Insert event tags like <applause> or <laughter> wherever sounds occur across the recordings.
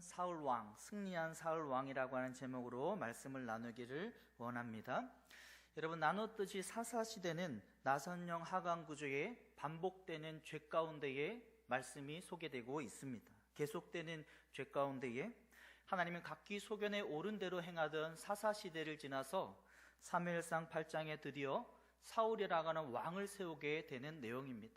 사울 왕, 승리한 사울 왕이라고 하는 제목으로 말씀을 나누기를 원합니다. 여러분 나눴듯이 사사 시대는 나선령 하강 구조의 반복되는 죄 가운데에 말씀이 소개되고 있습니다. 계속되는 죄 가운데에 하나님은 각기 소견에 옳은 대로 행하던 사사 시대를 지나서 사무엘상 8장에 드디어 사울이라고 하는 왕을 세우게 되는 내용입니다.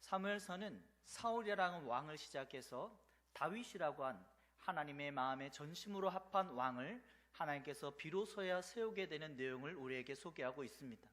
사무엘서는 사울이라는 왕을 시작해서 다윗이라고 한 하나님의 마음에 전심으로 합한 왕을 하나님께서 비로소야 세우게 되는 내용을 우리에게 소개하고 있습니다.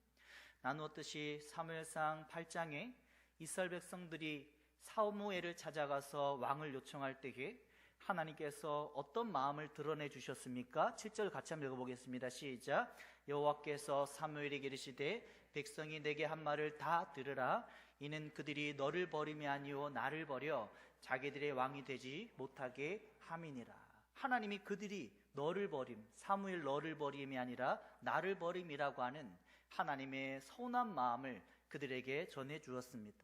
나누었듯이 사무엘상 8장에 이스라엘 백성들이 사무엘을 찾아가서 왕을 요청할 때에 하나님께서 어떤 마음을 드러내 주셨습니까? 7절 같이 한번 읽어보겠습니다. 시작. 여호와께서 사무엘에게 이르시되 백성이 내게 한 말을 다 들으라. 이는 그들이 너를 버림이 아니요 나를 버려 자기들의 왕이 되지 못하게 함이니라. 하나님이 그들이 너를 버림, 사무엘 너를 버림이 아니라 나를 버림이라고 하는 하나님의 서운한 마음을 그들에게 전해 주었습니다.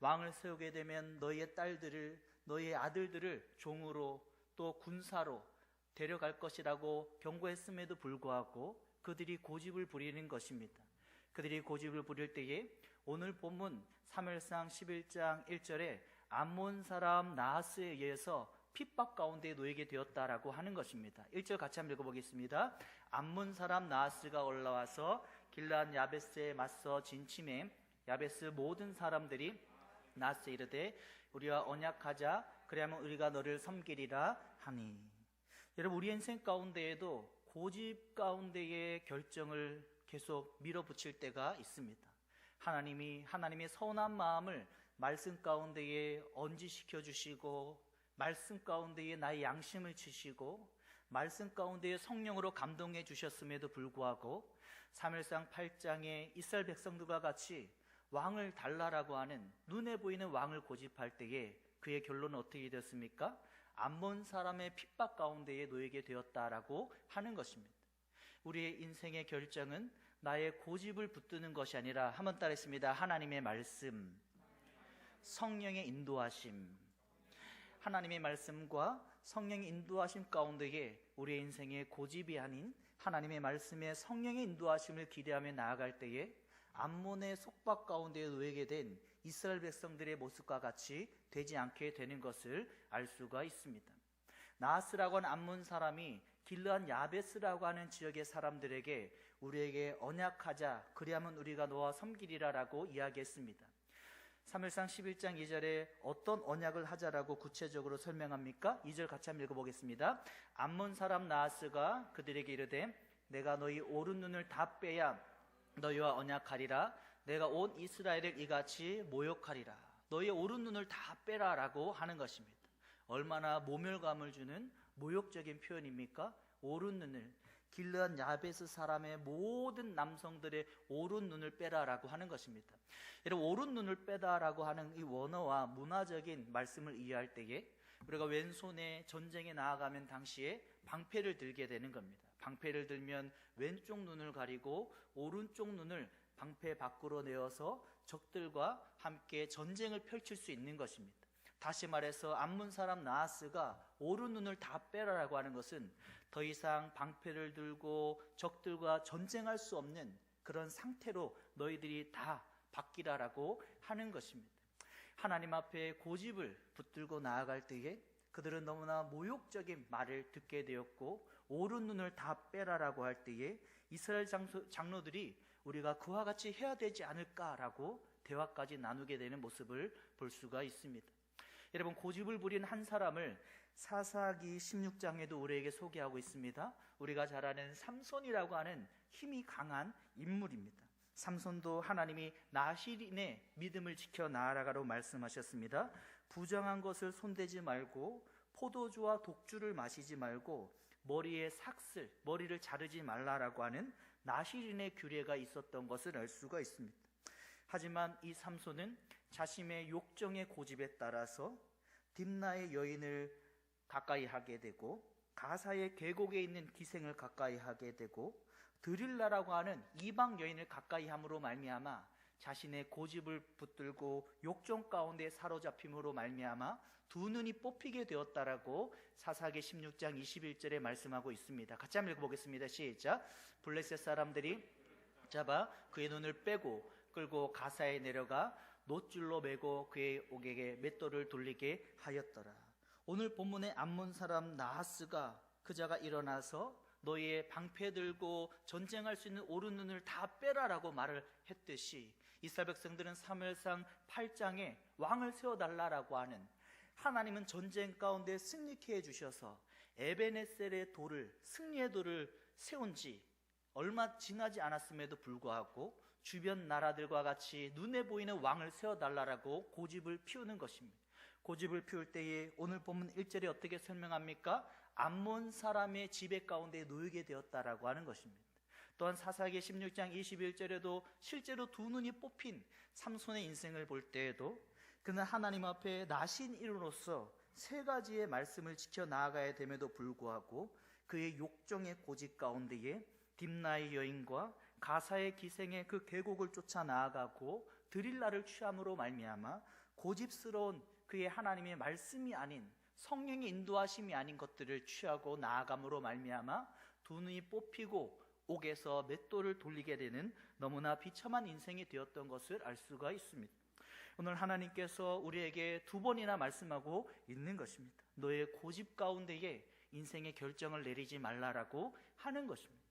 왕을 세우게 되면 너희의 딸들을 너희의 아들들을 종으로 또 군사로 데려갈 것이라고 경고했음에도 불구하고 그들이 고집을 부리는 것입니다. 그들이 고집을 부릴 때에 오늘 본문 3일상 11장 1절에 암몬 사람 나하스에 의해서 핍박 가운데 놓이게 되었다라고 하는 것입니다. 1절 같이 한번 읽어보겠습니다. 암몬 사람 나하스가 올라와서 길란 야베스에 맞서 진침해 야베스 모든 사람들이 나하스 이르되 우리와 언약하자 그리하면 우리가 너를 섬기리라 하니 여러분 우리 인생 가운데에도 고집 가운데의 결정을 계속 밀어붙일 때가 있습니다. 하나님이 하나님의 서운한 마음을 말씀 가운데에 언지시켜 주시고 말씀 가운데에 나의 양심을 치시고 말씀 가운데에 성령으로 감동해 주셨음에도 불구하고 3일상 8장의 이스라엘 백성들과 같이 왕을 달라라고 하는 눈에 보이는 왕을 고집할 때에 그의 결론은 어떻게 되었습니까? 암몬 사람의 핍박 가운데에 놓이게 되었다라고 하는 것입니다. 우리의 인생의 결정은 나의 고집을 붙드는 것이 아니라 한번 따르겠습니다. 하나님의 말씀, 성령의 인도하심, 하나님의 말씀과 성령의 인도하심 가운데에 우리의 인생의 고집이 아닌 하나님의 말씀에 성령의 인도하심을 기대하며 나아갈 때에 암몬의 속박 가운데 놓이게 된 이스라엘 백성들의 모습과 같이 되지 않게 되는 것을 알 수가 있습니다. 나스라고 하는 암몬 사람이 길르한 야베스라고 하는 지역의 사람들에게 우리에게 언약하자 그리하면 우리가 너와 섬기리라라고 이야기했습니다. 3일상 11장 2절에 어떤 언약을 하자라고 구체적으로 설명합니까? 2절 같이 한번 읽어보겠습니다. 암몬 사람 나스가 그들에게 이르되 내가 너희 오른 눈을 다 빼야 너희와 언약하리라 내가 온 이스라엘을 이같이 모욕하리라 너희의 오른 눈을 다 빼라라고 하는 것입니다. 얼마나 모멸감을 주는 모욕적인 표현입니까? 오른 눈을 길르한 야베스 사람의 모든 남성들의 오른 눈을 빼라라고 하는 것입니다. 여러분 오른 눈을 빼다라고 하는 이 원어와 문화적인 말씀을 이해할 때에 우리가 왼손에 전쟁에 나아가면 당시에 방패를 들게 되는 겁니다. 방패를 들면 왼쪽 눈을 가리고 오른쪽 눈을 방패 밖으로 내어서 적들과 함께 전쟁을 펼칠 수 있는 것입니다. 다시 말해서 암문 사람 나하스가 오른 눈을 다 빼라라고 하는 것은 더 이상 방패를 들고 적들과 전쟁할 수 없는 그런 상태로 너희들이 다 바뀌라라고 하는 것입니다. 하나님 앞에 고집을 붙들고 나아갈 때에 그들은 너무나 모욕적인 말을 듣게 되었고 오른 눈을 다 빼라라고 할 때에 이스라엘 장로들이 우리가 그와 같이 해야 되지 않을까라고 대화까지 나누게 되는 모습을 볼 수가 있습니다. 여러분 고집을 부린 한 사람을 사사기 16장에도 우리에게 소개하고 있습니다. 우리가 잘 아는 삼손이라고 하는 힘이 강한 인물입니다. 삼손도 하나님이 나실인의 믿음을 지켜 나아가라고 말씀하셨습니다. 부정한 것을 손대지 말고 포도주와 독주를 마시지 말고 머리에 삭슬, 머리를 자르지 말라라고 하는 나실인의 규례가 있었던 것을 알 수가 있습니다. 하지만 이 삼손은 자신의 욕정의 고집에 따라서 딥나의 여인을 가까이 하게 되고 가사의 계곡에 있는 기생을 가까이 하게 되고 드릴라라고 하는 이방 여인을 가까이 함으로 말미암아 자신의 고집을 붙들고 욕정 가운데 사로잡힘으로 말미암아 두 눈이 뽑히게 되었다라고 사사기 16장 21절에 말씀하고 있습니다. 같이 한번 읽어보겠습니다. 시작. 블레셋 사람들이 잡아 그의 눈을 빼고 끌고 가사에 내려가 노줄로 매고 그의 옥에게 맷돌을 돌리게 하였더라. 오늘 본문의 암몬 사람 나하스가 그자가 일어나서 너희의 방패 들고 전쟁할 수 있는 오른 눈을 다 빼라라고 말을 했듯이 이스라엘 백성들은 사무엘상 8장에 왕을 세워 달라라고 하는 하나님은 전쟁 가운데 승리케 해 주셔서 에베네셀의 돌을 승리의 돌을 세운 지 얼마 지나지 않았음에도 불구하고 주변 나라들과 같이 눈에 보이는 왕을 세워달라라고 고집을 피우는 것입니다. 고집을 피울 때에 오늘 본문 1절에 어떻게 설명합니까? 암몬 사람의 지배 가운데 놓이게 되었다라고 하는 것입니다. 또한 사사기 16장 21절에도 실제로 두 눈이 뽑힌 삼손의 인생을 볼 때에도 그는 하나님 앞에 나신 이로서 세 가지의 말씀을 지켜 나아가야 됨에도 불구하고 그의 욕정의 고집 가운데에 딥나의 여인과 가사의 기생의 그 계곡을 쫓아 나아가고 드릴라를 취함으로 말미암아 고집스러운 그의 하나님의 말씀이 아닌 성령의 인도하심이 아닌 것들을 취하고 나아감으로 말미암아 두 눈이 뽑히고 옥에서 맷돌을 돌리게 되는 너무나 비참한 인생이 되었던 것을 알 수가 있습니다. 오늘 하나님께서 우리에게 두 번이나 말씀하고 있는 것입니다. 너의 고집 가운데에 인생의 결정을 내리지 말라라고 하는 것입니다.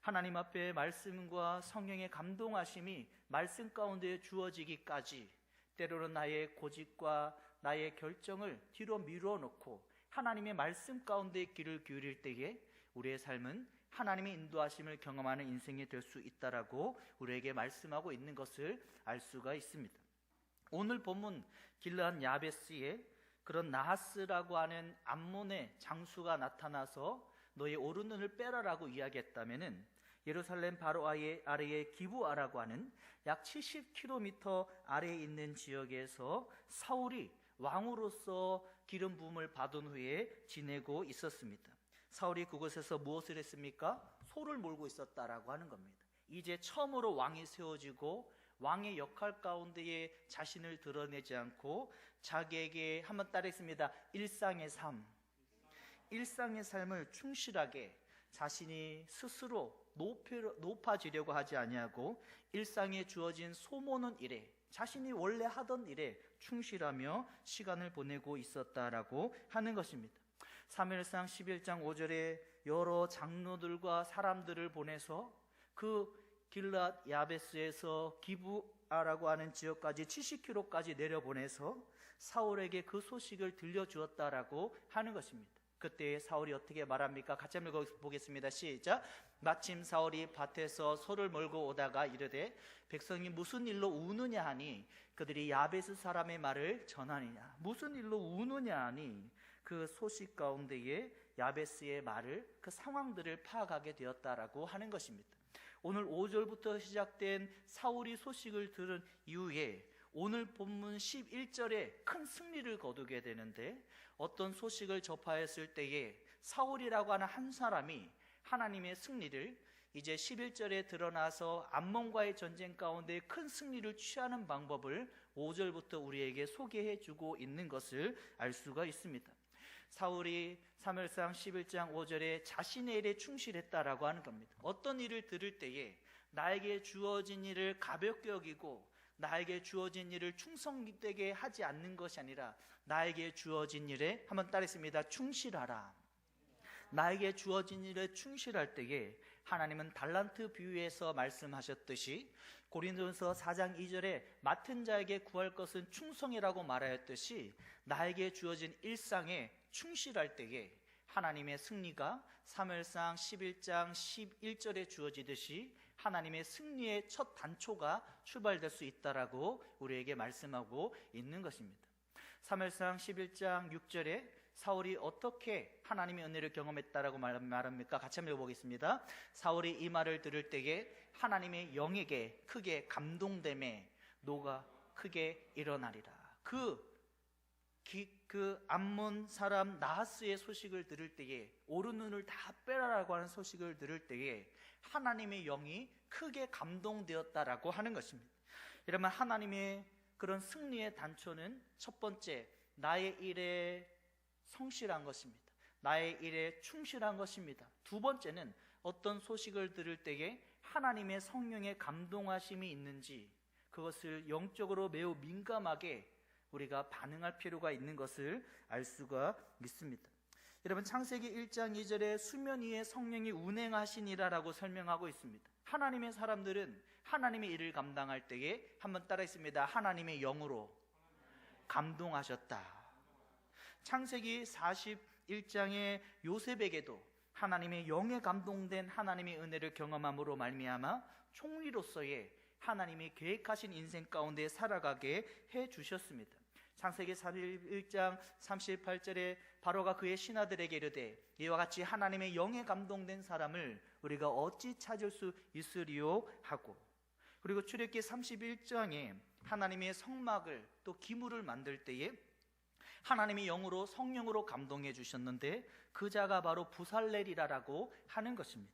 하나님 앞에 말씀과 성령의 감동하심이 말씀 가운데 주어지기까지 때로는 나의 고집과 나의 결정을 뒤로 미루어 놓고 하나님의 말씀 가운데 길을 기울일 때에 우리의 삶은 하나님의 인도하심을 경험하는 인생이 될 수 있다라고 우리에게 말씀하고 있는 것을 알 수가 있습니다. 오늘 본문 길르한 야베스에 그런 나하스라고 하는 암몬의 장수가 나타나서 너의 오른눈을 빼라라고 이야기했다면은 예루살렘 바로 아래, 아래의 기부아라고 하는 약 70km 아래에 있는 지역에서 사울이 왕으로서 기름 부음을 받은 후에 지내고 있었습니다. 사울이 그곳에서 무엇을 했습니까? 소를 몰고 있었다라고 하는 겁니다. 이제 처음으로 왕이 세워지고 왕의 역할 가운데에 자신을 드러내지 않고 자기에게 한번 따르겠습니다. 일상의 삶. 일상의 삶을 충실하게 자신이 스스로 높아지려고 하지 아니하고 일상에 주어진 소모는 일에 자신이 원래 하던 일에 충실하며 시간을 보내고 있었다라고 하는 것입니다. 3일상 11장 5절에 여러 장로들과 사람들을 보내서 그 길랏 야베스에서 기부아라고 하는 지역까지 70km까지 내려보내서 사울에게 그 소식을 들려주었다라고 하는 것입니다. 그때 사울이 어떻게 말합니까? 같이 한번 보겠습니다. 시작. 마침 사울이 밭에서 소를 몰고 오다가 이르되 백성이 무슨 일로 우느냐 하니 그들이 야베스 사람의 말을 전하느냐 무슨 일로 우느냐 하니 그 소식 가운데에 야베스의 말을 그 상황들을 파악하게 되었다라고 하는 것입니다. 오늘 5절부터 시작된 사울이 소식을 들은 이후에 오늘 본문 11절에 큰 승리를 거두게 되는데 어떤 소식을 접하였을 때에 사울이라고 하는 한 사람이 하나님의 승리를 이제 11절에 드러나서 암몬과의 전쟁 가운데 큰 승리를 취하는 방법을 5절부터 우리에게 소개해 주고 있는 것을 알 수가 있습니다. 사울이 사무엘상 11장 5절에 자신의 일에 충실했다라고 하는 겁니다. 어떤 일을 들을 때에 나에게 주어진 일을 가볍게 여기고 나에게 주어진 일을 충성되게 하지 않는 것이 아니라 나에게 주어진 일에 한번 따르겠습니다. 충실하라. 나에게 주어진 일에 충실할 때에 하나님은 달란트 비유에서 말씀하셨듯이 고린도서 4장 2절에 맡은 자에게 구할 것은 충성이라고 말하였듯이 나에게 주어진 일상에 충실할 때에 하나님의 승리가 3일상 11장 11절에 주어지듯이 하나님의 승리의 첫 단초가 출발될 수 있다라고 우리에게 말씀하고 있는 것입니다. 3일상 11장 6절에 사울이 어떻게 하나님의 은혜를 경험했다라고 말합니까? 같이 한번 읽어보겠습니다. 사울이 이 말을 들을 때에 하나님의 영에게 크게 감동됨에 노가 크게 일어나리라. 그, 기, 그 암몬 사람 나하스의 소식을 들을 때에 오른 눈을 다 빼라라고 하는 소식을 들을 때에 하나님의 영이 크게 감동되었다라고 하는 것입니다. 이러면 하나님의 그런 승리의 단초는 첫 번째 나의 일에 성실한 것입니다. 나의 일에 충실한 것입니다. 두 번째는 어떤 소식을 들을 때에 하나님의 성령의 감동하심이 있는지 그것을 영적으로 매우 민감하게 우리가 반응할 필요가 있는 것을 알 수가 있습니다. 여러분 창세기 1장 2절에 수면 위에 성령이 운행하시니라라고 설명하고 있습니다. 하나님의 사람들은 하나님의 일을 감당할 때에 한번 따라 있습니다. 하나님의 영으로 감동하셨다. 창세기 41장의 요셉에게도 하나님의 영에 감동된 하나님의 은혜를 경험함으로 말미암아 총리로서의 하나님이 계획하신 인생 가운데 살아가게 해 주셨습니다. 창세기 41장 38절에 바로가 그의 신하들에게 이르되 이와 같이 하나님의 영에 감동된 사람을 우리가 어찌 찾을 수 있으리요 하고 그리고 출애기 31장에 하나님의 성막을 또 기물을 만들 때에 하나님의 영으로 성령으로 감동해 주셨는데 그 자가 바로 부살렐이라라고 하는 것입니다.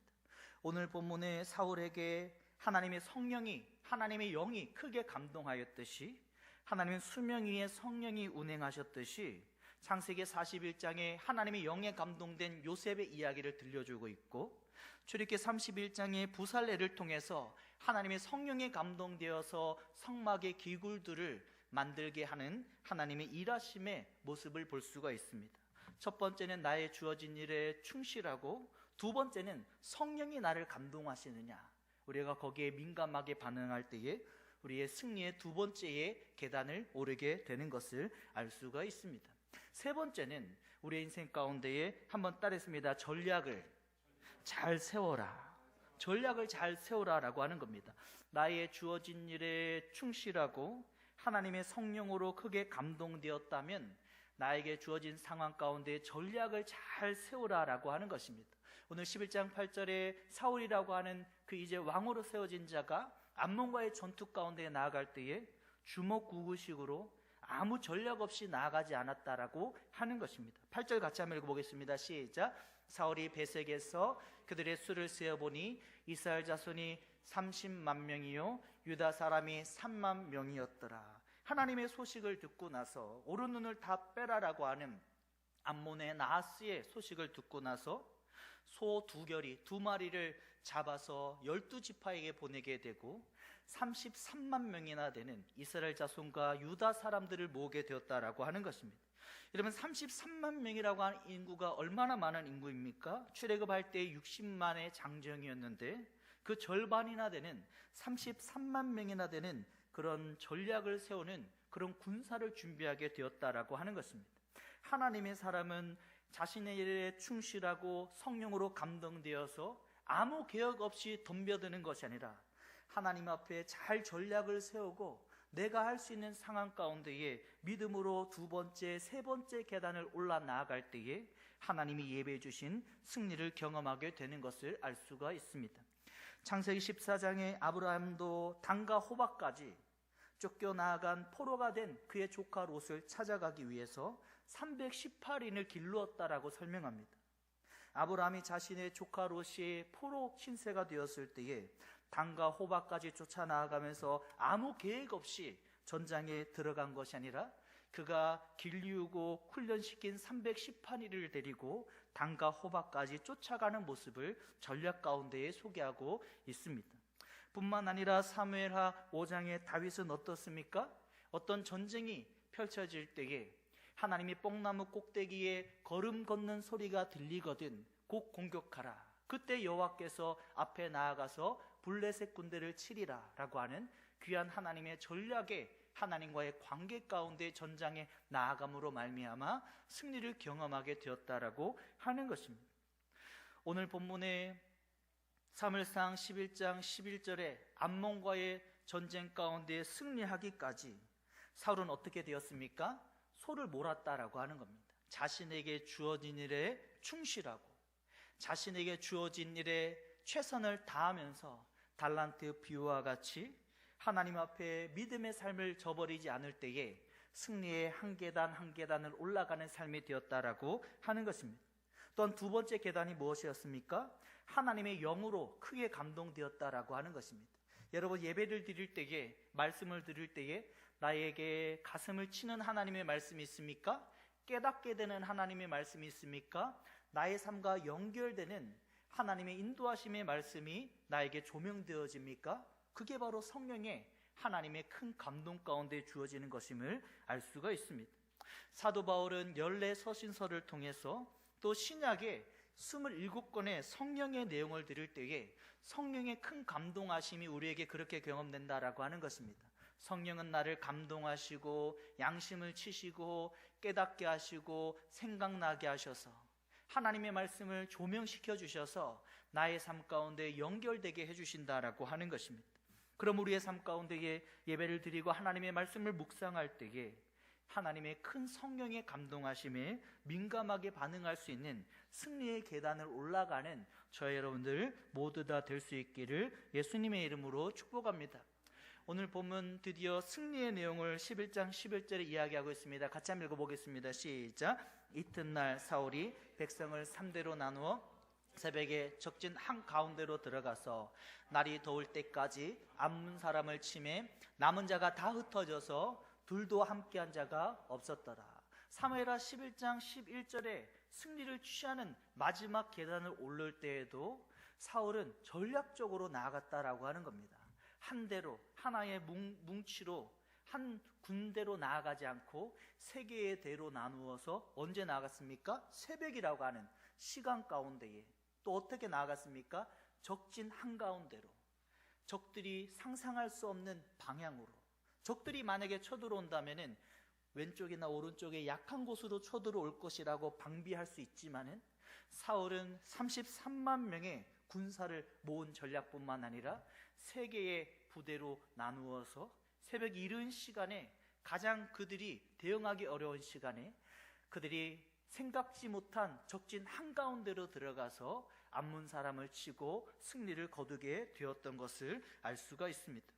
오늘 본문에 사울에게 하나님의 성령이 하나님의 영이 크게 감동하였듯이 하나님의 수명 위에 성령이 운행하셨듯이 창세기 41장에 하나님의 영에 감동된 요셉의 이야기를 들려주고 있고 출애기 31장의 부살레를 통해서 하나님의 성령에 감동되어서 성막의 기굴들을 만들게 하는 하나님의 일하심의 모습을 볼 수가 있습니다. 첫 번째는 나의 주어진 일에 충실하고 두 번째는 성령이 나를 감동하시느냐. 우리가 거기에 민감하게 반응할 때에 우리의 승리의 두 번째의 계단을 오르게 되는 것을 알 수가 있습니다. 세 번째는 우리의 인생 가운데에 한번 따르습니다. 전략을 잘 세워라. 전략을 잘 세워라라고 하는 겁니다. 나의 주어진 일에 충실하고 하나님의 성령으로 크게 감동되었다면 나에게 주어진 상황 가운데 전략을 잘 세우라라고 하는 것입니다. 오늘 11장 8절에 사울이라고 하는 그 이제 왕으로 세워진 자가 암몬과의 전투 가운데 나아갈 때에 주먹구구식으로 아무 전략 없이 나아가지 않았다라고 하는 것입니다. 8절 같이 한번 읽어보겠습니다. 시작. 사울이 베색에서 그들의 수를 세어보니 이스라엘 자손이 30만 명이요 유다 사람이 3만 명이었더라. 하나님의 소식을 듣고 나서 오른 눈을 다 빼라라고 하는 암몬의 나하스의 소식을 듣고 나서 소 두 결이 두 마리를 잡아서 열두 지파에게 보내게 되고 33만 명이나 되는 이스라엘 자손과 유다 사람들을 모으게 되었다라고 하는 것입니다. 여러분 33만 명이라고 하는 인구가 얼마나 많은 인구입니까? 출애굽할 때 60만의 장정이었는데 그 절반이나 되는 33만 명이나 되는 그런 전략을 세우는 그런 군사를 준비하게 되었다라고 하는 것입니다. 하나님의 사람은 자신의 일에 충실하고 성령으로 감동되어서 아무 개혁 없이 덤벼드는 것이 아니라 하나님 앞에 잘 전략을 세우고 내가 할 수 있는 상황 가운데에 믿음으로 두 번째, 세 번째 계단을 올라 나아갈 때에 하나님이 예배해 주신 승리를 경험하게 되는 것을 알 수가 있습니다. 창세기 14장에 아브라함도 당과 호박까지 쫓겨나간 포로가 된 그의 조카 롯을 찾아가기 위해서 318인을 길루었다라고 설명합니다. 아브라함이 자신의 조카 롯이 포로 신세가 되었을 때에 당과 호박까지 쫓아 나아가면서 아무 계획 없이 전장에 들어간 것이 아니라 그가 길리우고 훈련시킨 318일을 데리고 당과 호박까지 쫓아가는 모습을 전략 가운데에 소개하고 있습니다. 뿐만 아니라 사무엘하 5장의 다윗은 어떻습니까? 어떤 전쟁이 펼쳐질 때에 하나님이 뽕나무 꼭대기에 걸음 걷는 소리가 들리거든 곧 공격하라. 그때 여호와께서 앞에 나아가서 블레셋 군대를 치리라라고 하는 귀한 하나님의 전략에 하나님과의 관계 가운데 전장에 나아감으로 말미암아 승리를 경험하게 되었다라고 하는 것입니다. 오늘 본문의 사물상 11장 11절에 암몬과의 전쟁 가운데 승리하기까지 사울은 어떻게 되었습니까? 소를 몰았다라고 하는 겁니다. 자신에게 주어진 일에 충실하고 자신에게 주어진 일에 최선을 다하면서 달란트 비유와 같이 하나님 앞에 믿음의 삶을 저버리지 않을 때에 승리의 한 계단 한 계단을 올라가는 삶이 되었다라고 하는 것입니다. 또한 두 번째 계단이 무엇이었습니까? 하나님의 영으로 크게 감동되었다라고 하는 것입니다. 여러분 예배를 드릴 때에 말씀을 드릴 때에 나에게 가슴을 치는 하나님의 말씀이 있습니까? 깨닫게 되는 하나님의 말씀이 있습니까? 나의 삶과 연결되는 하나님의 인도하심의 말씀이 나에게 조명되어집니까? 그게 바로 성령의 하나님의 큰 감동 가운데 주어지는 것임을 알 수가 있습니다. 사도 바울은 열네 서신서를 통해서 또 신약의 27권의 성령의 내용을 들을 때에 성령의 큰 감동하심이 우리에게 그렇게 경험된다라고 하는 것입니다. 성령은 나를 감동하시고 양심을 치시고 깨닫게 하시고 생각나게 하셔서 하나님의 말씀을 조명시켜 주셔서 나의 삶 가운데 연결되게 해 주신다라고 하는 것입니다. 그럼 우리의 삶 가운데에 예배를 드리고 하나님의 말씀을 묵상할 때에 하나님의 큰 성령의 감동하심에 민감하게 반응할 수 있는 승리의 계단을 올라가는 저 여러분들 모두 다 될 수 있기를 예수님의 이름으로 축복합니다. 오늘 본문 드디어 승리의 내용을 11장 11절에 이야기하고 있습니다. 같이 한번 읽어보겠습니다. 시작. 이튿날 사울이 백성을 3대로 나누어 새벽에 적진 한 가운데로 들어가서 날이 더울 때까지 암문 사람을 치매 남은 자가 다 흩어져서 둘도 함께한 자가 없었더라. 사무엘하 11장 11절에 승리를 취하는 마지막 계단을 오를 때에도 사울은 전략적으로 나아갔다라고 하는 겁니다. 한 대로 하나의 뭉, 뭉치로 한 군대로 나아가지 않고 세 개의 대로 나누어서 언제 나아갔습니까? 새벽이라고 하는 시간 가운데에 또 어떻게 나아갔습니까? 적진 한가운데로 적들이 상상할 수 없는 방향으로 적들이 만약에 쳐들어온다면은 왼쪽이나 오른쪽에 약한 곳으로 쳐들어올 것이라고 방비할 수 있지만은 사울은 33만 명의 군사를 모은 전략뿐만 아니라 세 개의 부대로 나누어서 새벽 이른 시간에 가장 그들이 대응하기 어려운 시간에 그들이 생각지 못한 적진 한가운데로 들어가서 암문 사람을 치고 승리를 거두게 되었던 것을 알 수가 있습니다.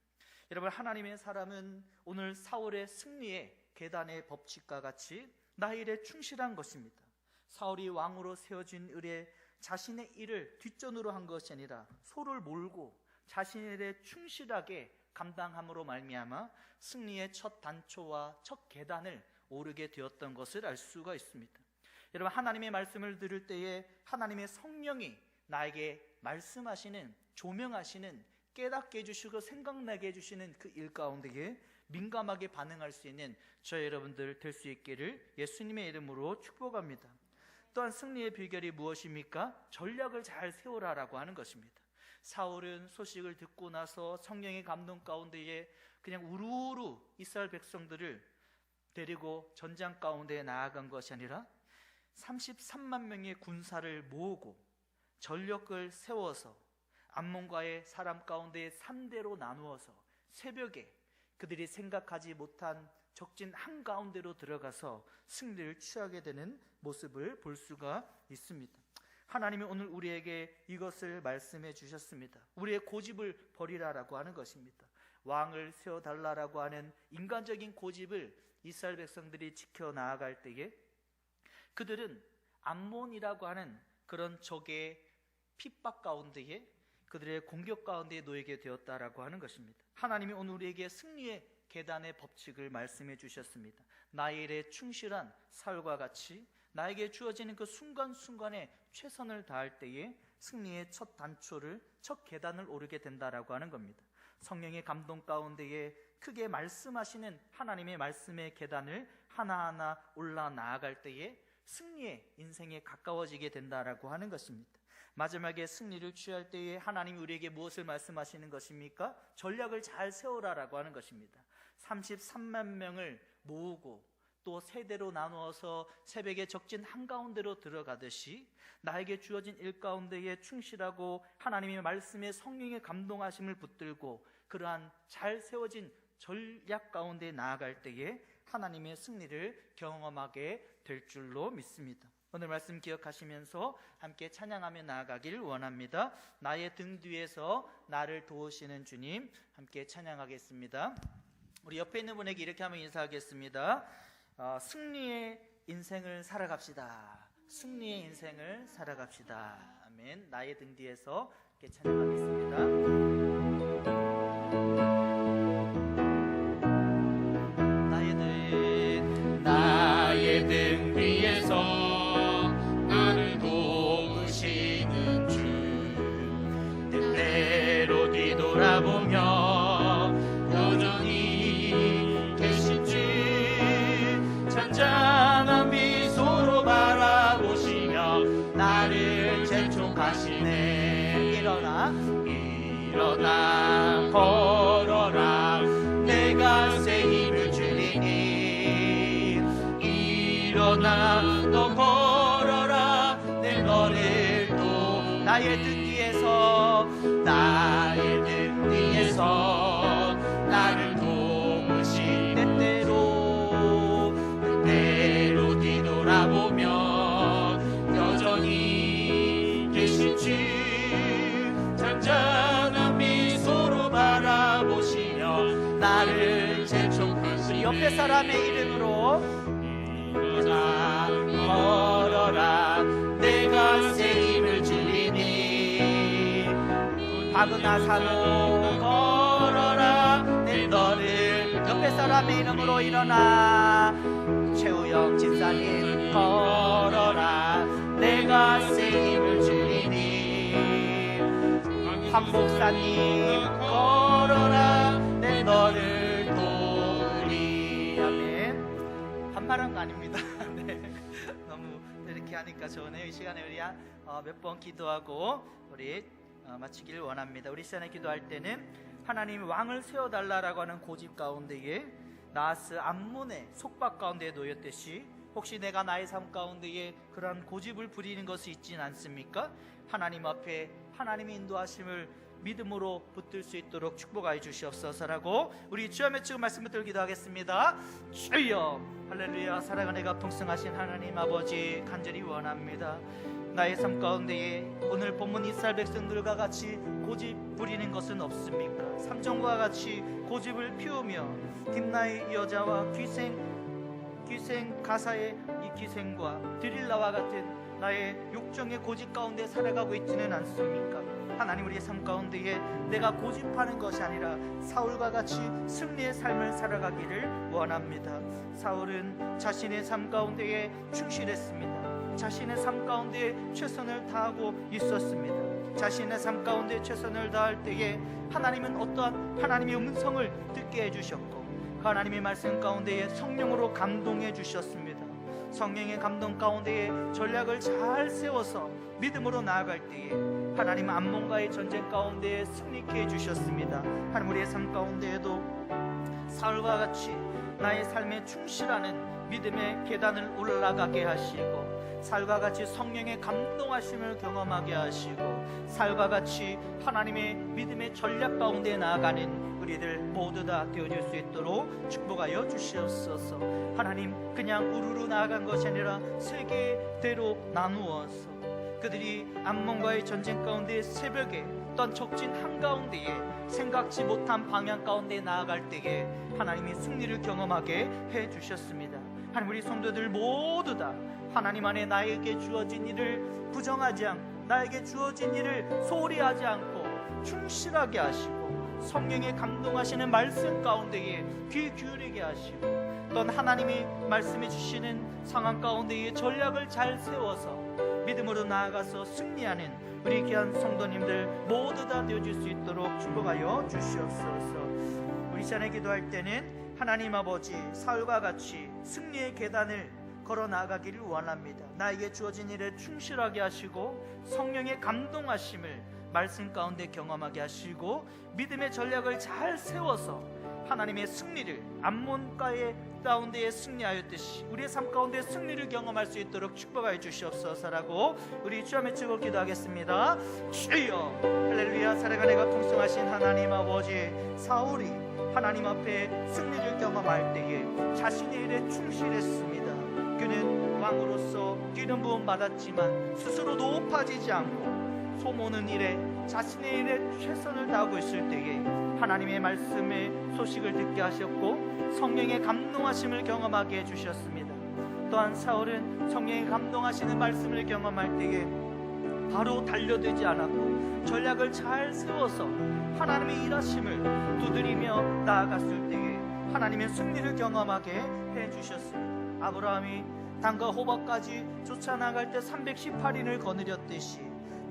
여러분 하나님의 사람은 오늘 사울의 승리의 계단의 법칙과 같이 나일에 충실한 것입니다. 사울이 왕으로 세워진 을에 자신의 일을 뒷전으로 한 것이 아니라 소를 몰고 자신의 일에 충실하게 감당함으로 말미암아 승리의 첫 단초와 첫 계단을 오르게 되었던 것을 알 수가 있습니다. 여러분 하나님의 말씀을 들을 때에 하나님의 성령이 나에게 말씀하시는 조명하시는 깨닫게 해주시고 생각나게 해주시는 그 일 가운데에 민감하게 반응할 수 있는 저 여러분들 될 수 있기를 예수님의 이름으로 축복합니다. 또한 승리의 비결이 무엇입니까? 전략을 잘 세우라라고 하는 것입니다. 사울은 소식을 듣고 나서 성령의 감동 가운데에 그냥 우르르 이스라엘 백성들을 데리고 전장 가운데에 나아간 것이 아니라 33만 명의 군사를 모으고 전력을 세워서 암몬과의 사람 가운데 3대로 나누어서 새벽에 그들이 생각하지 못한 적진 한가운데로 들어가서 승리를 취하게 되는 모습을 볼 수가 있습니다. 하나님이 오늘 우리에게 이것을 말씀해 주셨습니다. 우리의 고집을 버리라라고 하는 것입니다. 왕을 세워 달라라고 하는 인간적인 고집을 이스라엘 백성들이 지켜 나아갈 때에 그들은 암몬이라고 하는 그런 적의 핍박 가운데에 그들의 공격 가운데 놓이게 되었다라고 하는 것입니다. 하나님이 오늘 우리에게 승리의 계단의 법칙을 말씀해 주셨습니다. 나의 일에 충실한 사울과 같이 나에게 주어지는 그 순간순간에 최선을 다할 때에 승리의 첫 단초를 첫 계단을 오르게 된다라고 하는 겁니다. 성령의 감동 가운데에 크게 말씀하시는 하나님의 말씀의 계단을 하나하나 올라 나아갈 때에 승리의 인생에 가까워지게 된다라고 하는 것입니다. 마지막에 승리를 취할 때에 하나님이 우리에게 무엇을 말씀하시는 것입니까? 전략을 잘 세우라라고 하는 것입니다. 33만 명을 모으고 또 세대로 나누어서 새벽에 적진 한가운데로 들어가듯이 나에게 주어진 일 가운데에 충실하고 하나님의 말씀에 성령의 감동하심을 붙들고 그러한 잘 세워진 전략 가운데 나아갈 때에 하나님의 승리를 경험하게 될 줄로 믿습니다. 오늘 말씀 기억하시면서 함께 찬양하며 나아가길 원합니다. 나의 등 뒤에서 나를 도우시는 주님 함께 찬양하겠습니다. 우리 옆에 있는 분에게 이렇게 하면 인사하겠습니다. 어, 승리의 인생을 살아갑시다. 승리의 인생을 살아갑시다. 아멘. 나의 등 뒤에서 함께 찬양하겠습니다. 사람의 이름으로 일어나 걸어라. 내가 새 힘을 주리니. 바그나사로 걸어라. 내 너를 옆에 사람의 이름으로 일어나. 최우영 집사님 걸어라. 내가 새 힘을 주리니. 황 목사님 걸어라. 내 너를 반말한 거 아닙니다 <laughs> 네. 너무 이렇게 하니까 좋네요 이 시간에 우리 어, 몇번 기도하고 우리 어, 마치기를 원합니다 우리 시간에 기도할 때는 하나님 왕을 세워달라라고 하는 고집 가운데에 나스 암문의 속박 가운데에 놓였듯이 혹시 내가 나의 삶 가운데에 그러한 고집을 부리는 것이 있진 않습니까? 하나님 앞에 하나님의 인도하심을 믿음으로 붙들 수 있도록 축복하여 주시옵소서라고 우리 주님의 지금 말씀 붙들 기도 하겠습니다 주여 할렐루야 사랑하는 가 풍성하신 하나님 아버지 간절히 원합니다 나의 삶 가운데에 오늘 본문 이스라엘 백성들과 같이 고집 부리는 것은 없습니까? 삼정과 같이 고집을 피우며 딥나의 여자와 귀생 귀생 가사의 이 귀생과 드릴라와 같은 나의 욕정의 고집 가운데 살아가고 있지는 않습니까? 하나님 우리의 삶 가운데에 내가 고집하는 것이 아니라 사울과 같이 승리의 삶을 살아가기를 원합니다. 사울은 자신의 삶 가운데에 충실했습니다. 자신의 삶 가운데 최선을 다하고 있었습니다. 자신의 삶 가운데 최선을 다할 때에 하나님은 어떠한 하나님의 음성을 듣게 해주셨고 그 하나님의 말씀 가운데에 성령으로 감동해 주셨습니다. 성령의 감동 가운데에 전략을 잘 세워서 믿음으로 나아갈 때에 하나님 암몬과의 전쟁 가운데에 승리케 해주셨습니다. 하나님 우리의 삶 가운데에도 사울과 같이 나의 삶에 충실하는 믿음의 계단을 올라가게 하시고 살과 같이 성령의 감동하심을 경험하게 하시고 살과 같이 하나님의 믿음의 전략 가운데 나아가는 우리들 모두 다 되어질 수 있도록 축복하여 주시옵소서. 하나님 그냥 우르르 나아간 것이 아니라 세 개대로 나누어서 그들이 암몬과의 전쟁 가운데 새벽에 어떤 적진 한가운데에 생각지 못한 방향 가운데 나아갈 때에 하나님이 승리를 경험하게 해 주셨습니다. 하나님 우리 성도들 모두 다 하나님 안에 나에게 주어진 일을 부정하지 않고 나에게 주어진 일을 소홀히 하지 않고 충실하게 하시고 성령의 감동하시는 말씀 가운데에 귀 기울이게 하시고 또한 하나님이 말씀해 주시는 상황 가운데에 전략을 잘 세워서 믿음으로 나아가서 승리하는 우리 귀한 성도님들 모두 다 되어질 수 있도록 축복하여 주시옵소서. 우리 시간에 기도할 때는 하나님 아버지 사울과 같이 승리의 계단을 걸어 나가기를 원합니다. 나에게 주어진 일에 충실하게 하시고 성령의 감동하심을 말씀 가운데 경험하게 하시고 믿음의 전략을 잘 세워서 하나님의 승리를 암몬가의 가운데에 승리하였듯이 우리의 삶 가운데 승리를 경험할 수 있도록 축복하여 주시옵소서라고 우리 주함의 축을 기도하겠습니다. 주여 할렐루야 사랑하는 가 풍성하신 하나님 아버지 사울이 하나님 앞에 승리를 경험할 때에 자신의 일에 충실했습니다. 그는 왕으로서 기름 부음 받았지만 스스로 높아지지 않고 소모는 일에 자신의 일에 최선을 다하고 있을 때에 하나님의 말씀의 소식을 듣게 하셨고 성령의 감동하심을 경험하게 해주셨습니다. 또한 사울은 성령의 감동하시는 말씀을 경험할 때에 바로 달려들지 않았고 전략을 잘 세워서 하나님의 일하심을 두드리며 나아갔을 때에 하나님의 승리를 경험하게 해주셨습니다. 아브라함이 단과 호박까지 쫓아나갈 때 318인을 거느렸듯이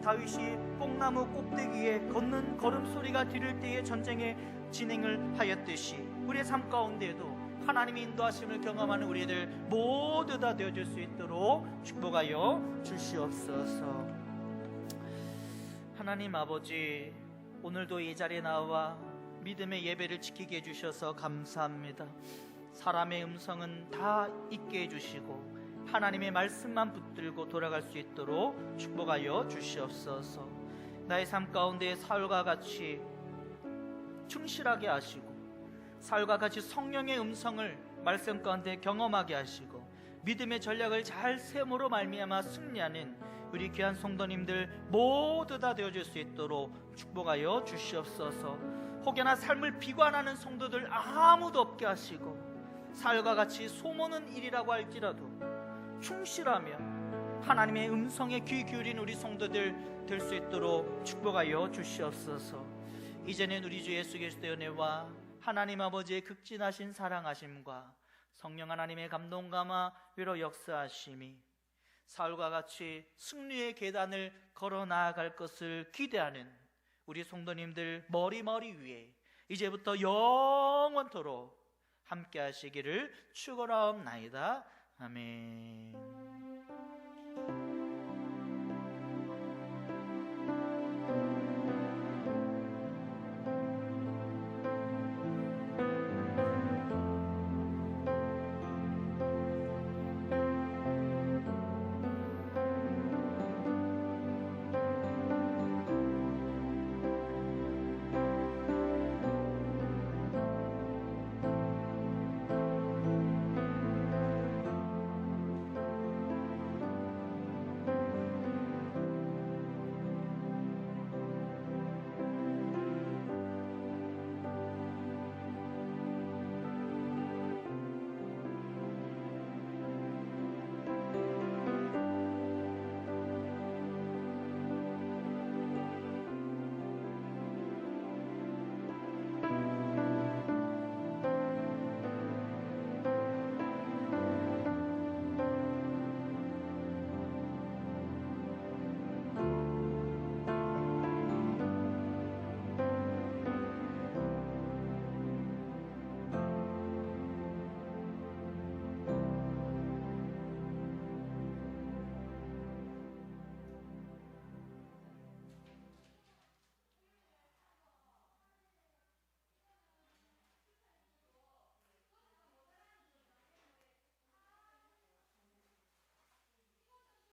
다윗이 뽕나무 꼭대기에 걷는 걸음소리가 들릴 때에 전쟁의 진행을 하였듯이 우리의 삶 가운데에도 하나님의 인도하심을 경험하는 우리들 모두 다 되어줄 수 있도록 축복하여 주시옵소서. 하나님 아버지, 오늘도 이 자리에 나와 믿음의 예배를 지키게 해주셔서 감사합니다. 사람의 음성은 다 잊게 해주시고 하나님의 말씀만 붙들고 돌아갈 수 있도록 축복하여 주시옵소서. 나의 삶 가운데 사울과 같이 충실하게 하시고 사울과 같이 성령의 음성을 말씀 가운데 경험하게 하시고 믿음의 전략을 잘 세움으로 말미암아 승리하는 우리 귀한 성도님들 모두 다 되어줄 수 있도록 축복하여 주시옵소서. 혹여나 삶을 비관하는 성도들 아무도 없게 하시고 사울과 같이 소모는 일이라고 할지라도 충실하며 하나님의 음성에 귀 기울인 우리 성도들 될 수 있도록 축복하여 주시옵소서. 이제는 우리 주 예수 그리스도의 은혜와 하나님 아버지의 극진하신 사랑하심과 성령 하나님의 감동 감화 위로 역사하심이 사울과 같이 승리의 계단을 걸어 나아갈 것을 기대하는 우리 성도님들 머리머리 위에 이제부터 영원토록 함께 하시기를 축원하옵나이다. 아멘.